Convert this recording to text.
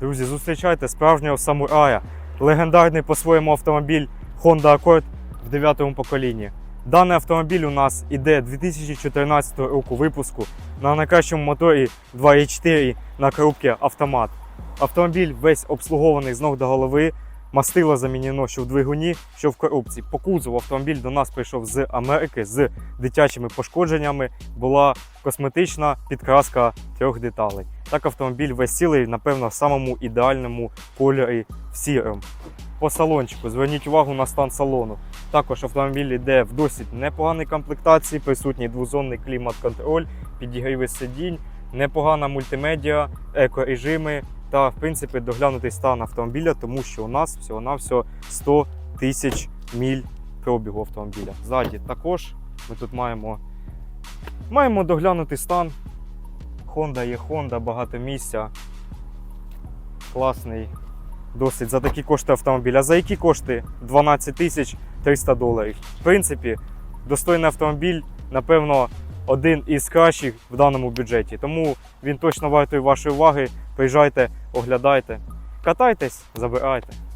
Друзі, зустрічайте справжнього самурая, легендарний по-своєму автомобіль Honda Accord в 9 поколінні. Даний автомобіль у нас іде 2014 року випуску на найкращому моторі 2.4 на коробці автомат. Автомобіль весь обслугований з ног до голови. Мастило замінено що в двигуні, що в коробці. По кузову автомобіль до нас прийшов з Америки з дитячими пошкодженнями. Була косметична підкраска трьох деталей. Так автомобіль весь цілий, напевно, в самому ідеальному кольорі в сірому. По салончику зверніть увагу на стан салону. Також автомобіль йде в досить непоганій комплектації, присутній двозонний клімат-контроль, підігріви сидінь, непогана мультимедіа, екорежими та, в принципі, доглянутий стан автомобіля, тому що у нас всього-навсього 100 тисяч міль пробігу автомобіля. Ззаді також ми тут маємо, маємо доглянутий стан. Honda є Honda, багато місця. Класний. Досить за такі кошти автомобіля. За які кошти 12 тисяч 300 доларів. В принципі, достойний автомобіль, напевно, один із кращих в даному бюджеті. Тому він точно вартує вашої уваги. Приїжджайте, оглядайте, катайтесь, забирайте.